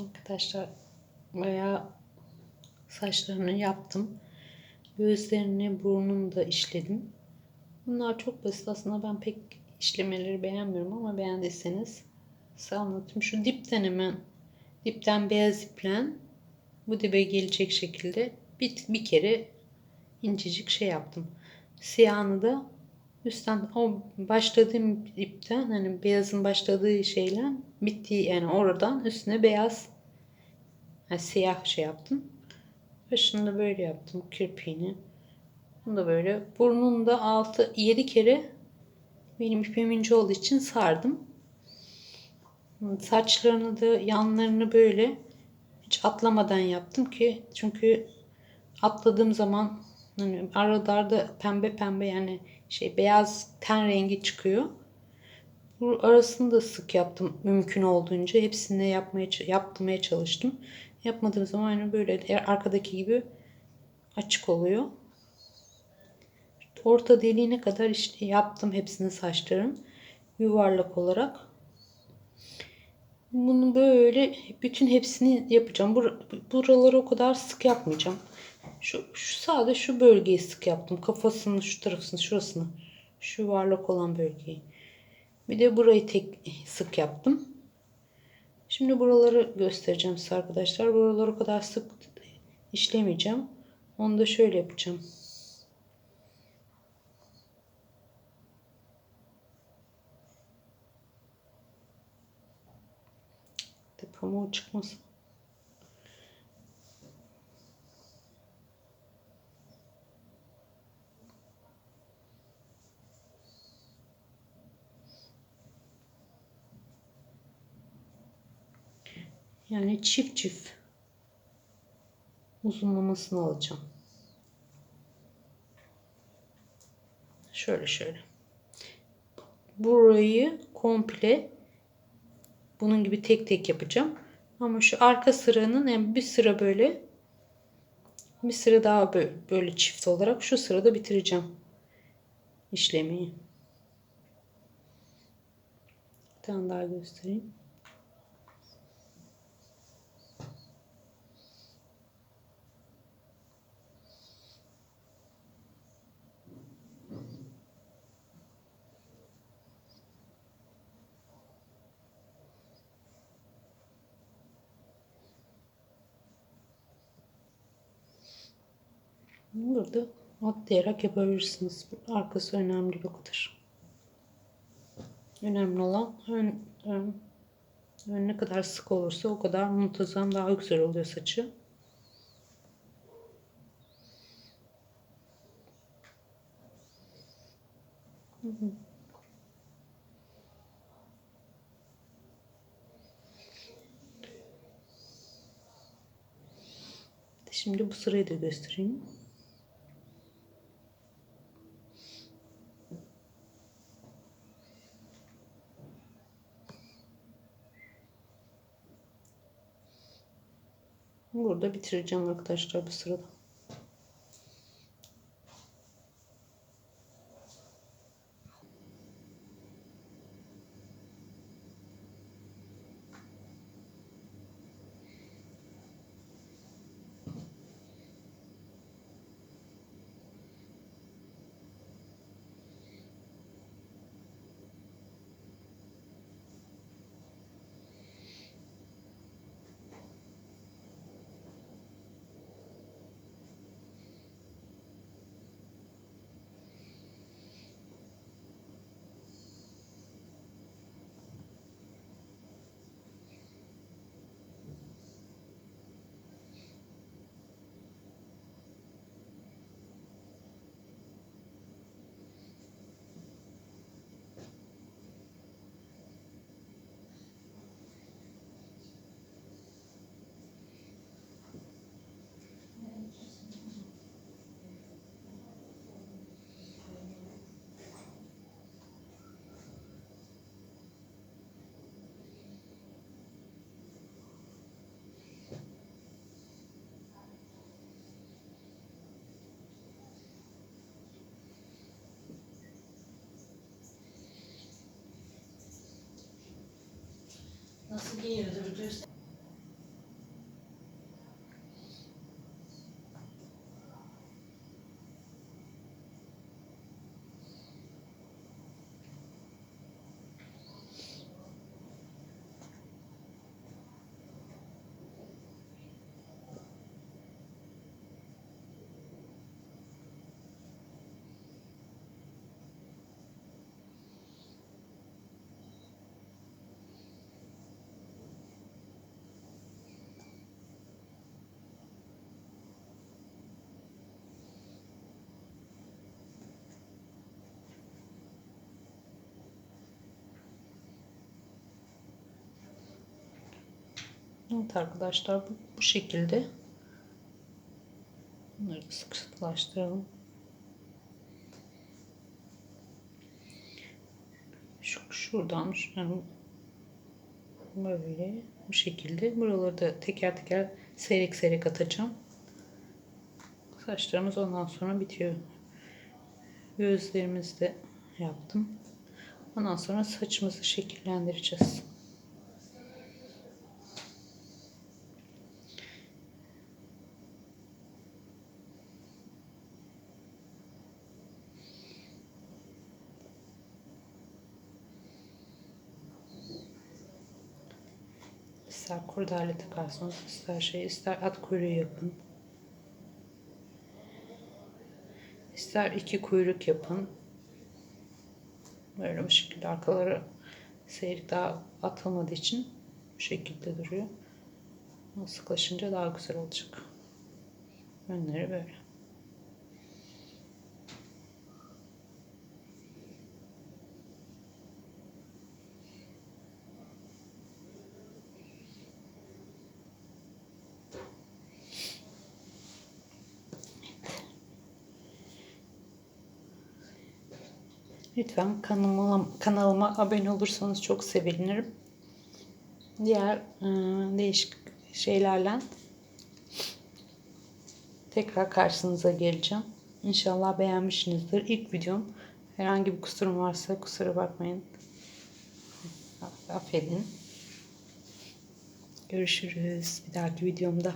Arkadaşlar bayağı saçlarını yaptım. Gözlerini, burnunu da işledim. Bunlar çok basit aslında ben pek işlemeleri beğenmiyorum ama beğendiyseniz size anlatayım. Şu dipten hemen dipten beyaz iplen bu dibe gelecek şekilde bir, bir kere incecik şey yaptım. Siyahını da üstten o başladığım ipten hani beyazın başladığı şeyle bittiği yani oradan üstüne beyaz yani siyah şey yaptım. Başını da böyle yaptım kirpiğini. Bunu da böyle. Burnunu da 6 7 kere benim ipim ince olduğu için sardım. Saçlarını da yanlarını böyle hiç atlamadan yaptım ki çünkü atladığım zaman hani aralarda pembe pembe yani şey beyaz ten rengi çıkıyor. Arasını da sık yaptım mümkün olduğunca. Hepsini yapmaya yapmaya çalıştım. Yapmadığım zaman aynı böyle arkadaki gibi açık oluyor. Orta deliğine kadar işte yaptım hepsini saçların yuvarlak olarak. Bunu böyle bütün hepsini yapacağım. Bur buraları o kadar sık yapmayacağım. Şu, şu sadece şu bölgeyi sık yaptım. Kafasını, şu tarafını, şurasını. Şu yuvarlak olan bölgeyi. Bir de burayı tek sık yaptım. Şimdi buraları göstereceğim size arkadaşlar. Buraları o kadar sık işlemeyeceğim. Onu da şöyle yapacağım. De pamuğu çıkmasın. Yani çift çift uzunlamasını alacağım. Şöyle şöyle. Burayı komple bunun gibi tek tek yapacağım. Ama şu arka sıranın yani bir sıra böyle bir sıra daha böyle, çift olarak şu sırada bitireceğim işlemi. Bir tane daha göstereyim. Burada atlayarak yapabilirsiniz. Arkası önemli bir okudur. Önemli olan ön, ön, ön ne kadar sık olursa o kadar muntazam daha güzel oluyor saçı. Şimdi bu sırayı da göstereyim. Burada bitireceğim arkadaşlar bu sırada. Nasıl giyiniyordu bir Evet arkadaşlar bu, bu şekilde. Bunları da sık sıkılaştıralım. Şu, şuradan şuradan böyle bu şekilde. Buraları da teker teker seyrek seyrek atacağım. Saçlarımız ondan sonra bitiyor. Gözlerimizi de yaptım. Ondan sonra saçımızı şekillendireceğiz. İster kurdale takarsınız, ister şey, ister at kuyruğu yapın. İster iki kuyruk yapın. Böyle bu şekilde arkaları seyrik daha atılmadığı için bu şekilde duruyor. Sıklaşınca daha güzel olacak. Önleri böyle. Lütfen kanalıma, kanalıma abone olursanız çok sevinirim. Diğer e, değişik şeylerle tekrar karşınıza geleceğim. İnşallah beğenmişsinizdir. İlk videom. Herhangi bir kusurum varsa kusura bakmayın. Affedin. Görüşürüz bir dahaki videomda.